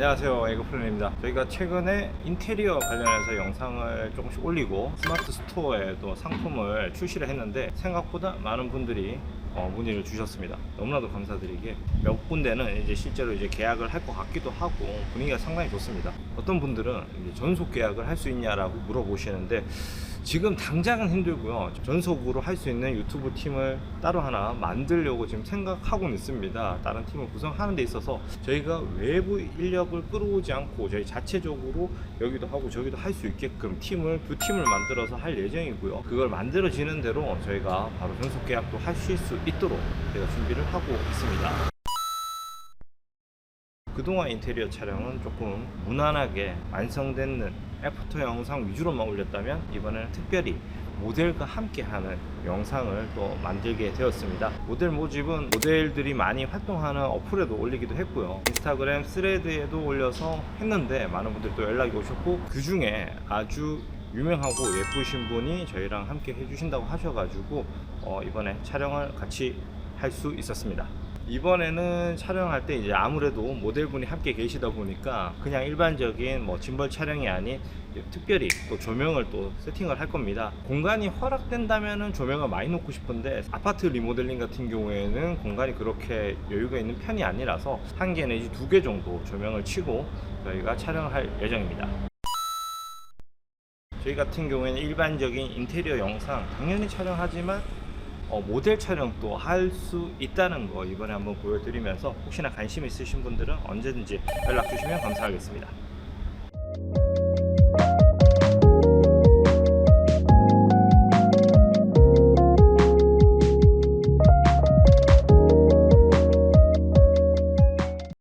안녕하세요 에그플랜입니다. 저희가 최근에 인테리어 관련해서 영상을 조금씩 올리고 스마트 스토어에 또 상품을 출시를 했는데 생각보다 많은 분들이 어, 문의를 주셨습니다. 너무나도 감사드리게 몇 군데는 이제 실제로 이제 계약을 할 것 같기도 하고 분위기가 상당히 좋습니다. 어떤 분들은 이제 전속 계약을 할 수 있냐라고 물어보시는데 지금 당장은 힘들고요. 전속으로 할 수 있는 유튜브 팀을 따로 하나 만들려고 지금 생각하고는 있습니다. 다른 팀을 구성하는 데 있어서 저희가 외부 인력을 끌어오지 않고 저희 자체적으로 여기도 하고 저기도 할 수 있게끔 팀을 두 팀을 만들어서 할 예정이고요. 그걸 만들어지는 대로 저희가 바로 전속 계약도 하실 수 있도록 저희가 준비를 하고 있습니다. 그동안 인테리어 촬영은 조금 무난하게 완성되는 애프터 영상 위주로만 올렸다면 이번에는 특별히 모델과 함께 하는 영상을 또 만들게 되었습니다. 모델 모집은 모델들이 많이 활동하는 어플에도 올리기도 했고요. 인스타그램 스레드에도 올려서 했는데 많은 분들이 또 연락이 오셨고 그 중에 아주 유명하고 예쁘신 분이 저희랑 함께 해주신다고 하셔가지고 어, 이번에 촬영을 같이 할 수 있었습니다. 이번에는 촬영할 때 이제 아무래도 모델분이 함께 계시다 보니까 그냥 일반적인 뭐 짐벌 촬영이 아닌 특별히 또 조명을 또 세팅을 할 겁니다. 공간이 허락된다면은 조명을 많이 놓고 싶은데 아파트 리모델링 같은 경우에는 공간이 그렇게 여유가 있는 편이 아니라서 한 개 내지 두 개 정도 조명을 치고 저희가 촬영을 할 예정입니다. 저희 같은 경우에는 일반적인 인테리어 영상 당연히 촬영하지만 어, 모델 촬영도 할 수 있다는 거 이번에 한번 보여드리면서 혹시나 관심 있으신 분들은 언제든지 연락 주시면 감사하겠습니다.